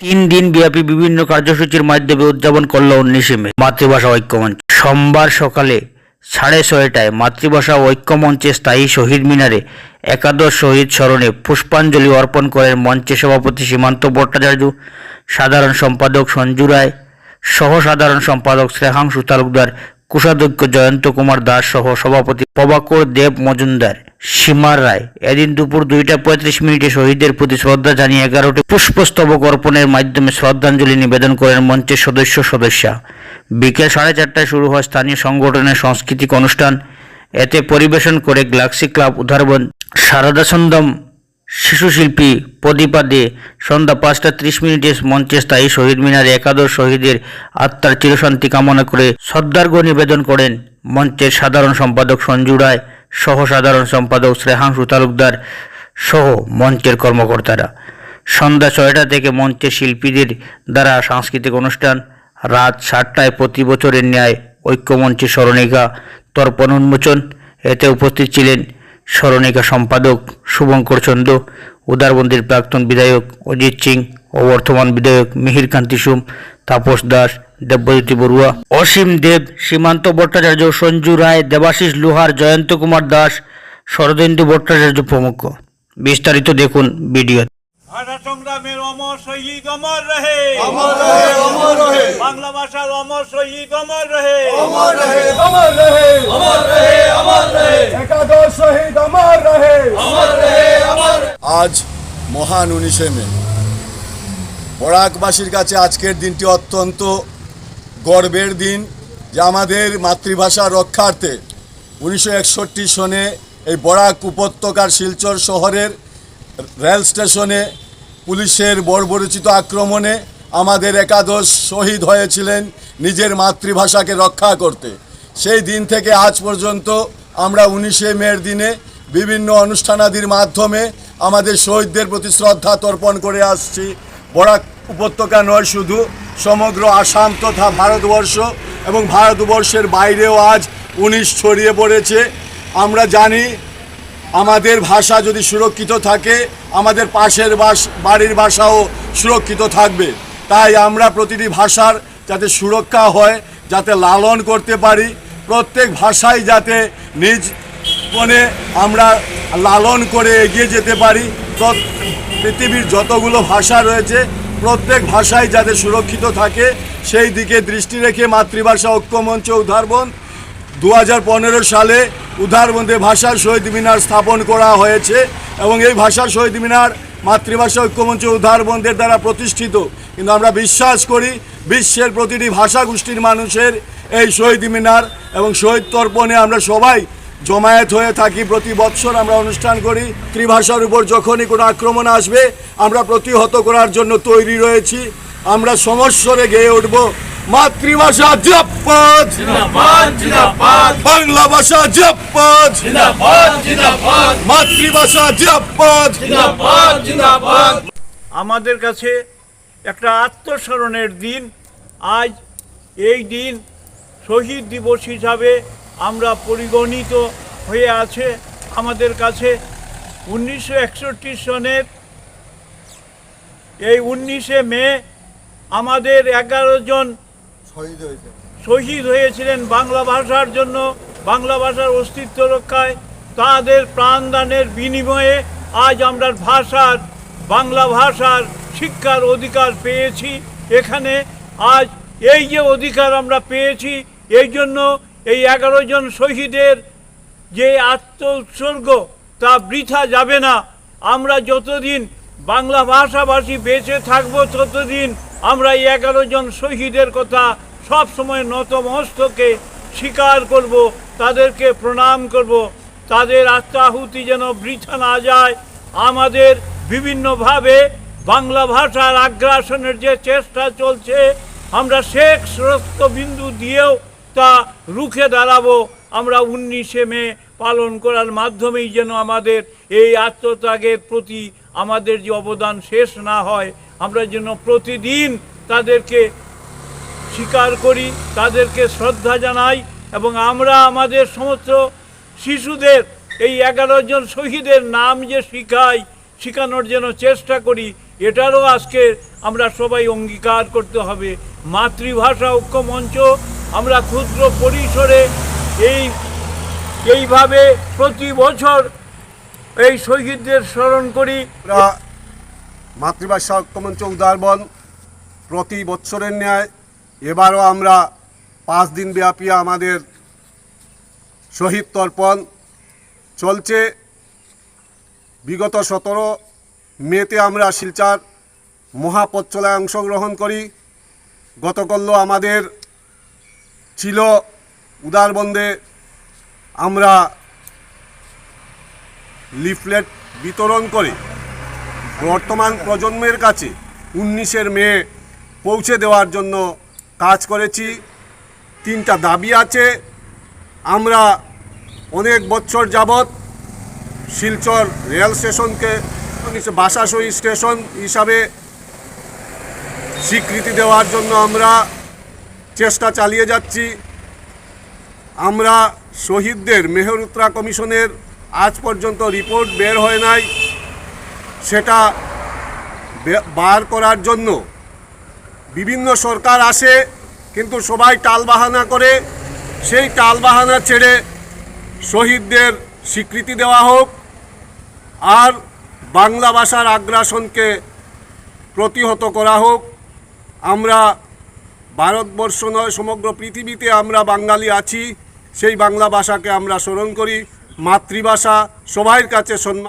তিন দিন ব্যাপী বিভিন্ন কার্যসূচির মাধ্যমে উদযাপন করল উনিশে মে মাতৃভাষা ঐক্যমঞ্চ। সোমবার সকালে সাড়ে ছয়টায় মাতৃভাষা ঐক্যমঞ্চে স্থায়ী শহীদ মিনারে একাদশ শহীদ স্মরণে পুষ্পাঞ্জলি অর্পণ করেন মঞ্চের সভাপতি সীমান্ত ভট্টাচার্য, সাধারণ সম্পাদক সঞ্জু রায় সহ সাধারণ সম্পাদক শ্রেহাংশু তালুকদার কোষাধ্যক্ষ জয়ন্ত কুমার দাস সহ সভাপতি প্রভাকর দেব মজুমদার, সীমার রায়। এদিন দুপুর দুইটা পঁয়ত্রিশ মিনিটে শহীদদের প্রতি শ্রদ্ধা জানিয়ে এগারোটি পুষ্পস্তবক অর্পণের মাধ্যমে শ্রদ্ধাঞ্জলি নিবেদন করেন মঞ্চের সদস্য সদস্যা। বিকেল সাড়ে চারটায় শুরু হয় স্থানীয় সংগঠনের সাংস্কৃতিক অনুষ্ঠান। এতে পরিবেশন করে গ্লাক্সি ক্লাব উদারবন সারদা সন্দম শিশু শিল্পী প্রদীপা দে সন্ধ্যা পাঁচটা ত্রিশ মিনিটে মঞ্চে স্থায়ী শহীদ মিনারে একাদশ শহীদের আত্মার চিরশান্তি কামনা করে শ্রদ্ধার্ঘ্য নিবেদন করেন মঞ্চের সাধারণ সম্পাদক সঞ্জু রায় সহ সাধারণ সম্পাদক শ্রেহাংশু তালুকদার সহ মঞ্চের কর্মকর্তারা। সন্ধ্যা ছয়টা থেকে মঞ্চের শিল্পীদের দ্বারা সাংস্কৃতিক অনুষ্ঠান, রাত সাতটায় প্রতি বছরের ন্যায় ঐক্যমঞ্চের স্মরণিকা, তর্পণ উন্মোচন। এতে উপস্থিত ছিলেন স্মরণিকা সম্পাদক শুভঙ্কর চন্দ্র উদারবন্দির প্রাক্তন বিধায়ক অজিত সিং ও বর্তমান বিধায়ক মিহির কান্তি সুম, তাপস দাস দেবজ্যোতি বড়ুয়া, অসীম দেব, সীমান্ত ভট্টাচার্য, সঞ্জু রায়, দেবাশিস লোহার, জয়ন্ত কুমার দাস, শরদেন্দু ভট্টাচার্য প্রমুখ। বিস্তারিত দেখুন ভিডিও অমর শহীদ অমর রহে। অমর রহে অমর রহে। বাংলা ভাষার অমর শহীদ অমর রহে। অমর রহে অমর রহে। অমর রহে অমর রহে। একাদশ শহীদ অমর রহে। অমর রহে অমর আজ মহান উনিশে মে। বরাকবাসীর কাছে আজকের দিনটি অত্যন্ত গর্বের দিন যে আমাদের মাতৃভাষা রক্ষার্থে উনিশশো একষট্টি সনে এই বরাক উপত্যকার শিলচর শহরের রেল স্টেশনে পুলিশের বর্বরচিত আক্রমণে আমাদের একাদশ শহীদ হয়েছিলেন নিজের মাতৃভাষাকে রক্ষা করতে। সেই দিন থেকে আজ পর্যন্ত আমরা উনিশে মের দিনে বিভিন্ন অনুষ্ঠানাদির মাধ্যমে আমাদের শহীদদের প্রতি শ্রদ্ধা তর্পণ করে আসছি। বরাক উপত্যকা নয় শুধু, সমগ্র আসাম তথা ভারতবর্ষ এবং ভারতবর্ষের বাইরেও আজ উনিশ ছড়িয়ে পড়েছে। আমরা জানি আমাদের ভাষা যদি সুরক্ষিত থাকে, আমাদের পাশের বাস, বাড়ির ভাষাও সুরক্ষিত থাকবে। তাই আমরা প্রতিটি ভাষার যাতে সুরক্ষা হয়, যাতে লালন করতে পারি, প্রত্যেক ভাষাই যাতে নিজ মনে আমরা লালন করে এগিয়ে যেতে পারি। পৃথিবীর যতগুলো ভাষা রয়েছে, প্রত্যেক ভাষাই যাতে সুরক্ষিত থাকে, সেই দিকে দৃষ্টি রেখে মাতৃভাষা ঐক্যমঞ্চ উদ্ধারবন দু সালে উদারবন্দে ভাষার শহীদ মিনার স্থাপন করা হয়েছে এবং এই ভাষার শহীদ মিনার মাতৃভাষা ঐক্যমঞ্চ উদারবন্দের দ্বারা প্রতিষ্ঠিত। কিন্তু আমরা বিশ্বাস করি বিশ্বের প্রতিটি ভাষা গোষ্ঠীর মানুষের এই শহীদ মিনার এবং শহীদ তর্পণে আমরা সবাই জমায়েত হয়ে থাকি। প্রতি বৎসর আমরা অনুষ্ঠান করি। ত্রিভাষার উপর যখনই কোনো আক্রমণ আসবে, আমরা প্রতিহত করার জন্য তৈরি রয়েছি। আমরা সমস্বরে গেয়ে উঠব। মাতৃভাষা জপদ বাংলা ভাষা জপদ মাতৃভাষা জপদ আমাদের কাছে একটা আত্মস্মরণের দিন। আজ এই দিন শহীদ দিবস হিসাবে আমরা পরিগণিত হয়ে আছে আমাদের কাছে। উনিশশো একষট্টি সনের এই উনিশে মে আমাদের এগারো জন শহীদ হয়েছিলেন বাংলা ভাষার জন্য বাংলা ভাষার অস্তিত্ব রক্ষায়। তাদের প্রাণদানের বিনিময়ে আজ আমরা ভাষার বাংলা ভাষার শিক্ষার অধিকার পেয়েছি। এখানে আজ এই যে অধিকার আমরা পেয়েছি এই জন্য এই এগারো জন শহীদের যে আত্ম উৎসর্গ তা বৃথা যাবে না। আমরা যতদিন বাংলা ভাষাভাষী বেঁচে থাকব ততদিন আমরা এই এগারো জন শহীদের কথা সব সময় নতমস্তকে স্বীকার করব, তাদেরকে প্রণাম করব, তাদের আত্মাহুতি যেন বৃথা না যায়। আমাদের বিভিন্নভাবে বাংলা ভাষার আগ্রাসনের যে চেষ্টা চলছে, আমরা শেখ বিন্দু দিয়েও তা রুখে দাঁড়াবো। আমরা উনিশে মে পালন করার মাধ্যমেই যেন আমাদের এই আত্মত্যাগের প্রতি আমাদের যে অবদান শেষ না হয়, আমরা যেন প্রতিদিন তাদেরকে স্বীকার করি, তাদেরকে শ্রদ্ধা জানাই এবং আমরা আমাদের সমস্ত শিশুদের, এই এগারো জন শহীদের নাম যে শিখাই, শেখানোর যেন চেষ্টা করি, এটারও আজকে আমরা সবাই অঙ্গীকার করতে হবে। মাতৃভাষা ঐক্যমঞ্চ আমরা ক্ষুদ্র পরিসরে এই, এইভাবে প্রতি বছর এই শহীদদের স্মরণ করি। মাতৃভাষা ঐক্যমঞ্চ উদারবন প্রতি বছরের ন্যায় এবারও আমরা পাঁচ দিন ব্যাপী আমাদের শহীদ তর্পণ চলছে। বিগত সতেরো মেতে আমরা শিলচার মহাপথচলায় অংশগ্রহণ করি। গতকালও আমাদের ছিল উদারবন্দে আমরা লিফলেট বিতরণ করে বর্তমান প্রজন্মের কাছে উনিশের মে পৌঁছে দেওয়ার জন্য কাজ করেছি। তিনটা দাবি আছে। আমরা অনেক বছর যাবৎ শিলচর রেল স্টেশনকে বাসাসই স্টেশন হিসাবে স্বীকৃতি দেওয়ার জন্য আমরা চেষ্টা চালিয়ে যাচ্ছি। আমরা শহীদদের মেহরুত্রা কমিশনের আজ পর্যন্ত রিপোর্ট বের হয় নাই। সেটা বার করার জন্য বিভিন্ন সরকার আসে, কিন্তু সবাই টালবাহানা করে। সেই টালবাহানা ছেড়ে শহীদদের স্বীকৃতি দেওয়া হোক আর বাংলা ভাষার আগ্রাসনকে প্রতিহত করা হোক। আমরা ভারতবর্ষ নয়, সমগ্র পৃথিবীতে আমরা বাঙালি আছি, সেই বাংলা ভাষাকে আমরা স্মরণ করি। মাতৃভাষা সবাইয়ের কাছে সম্মান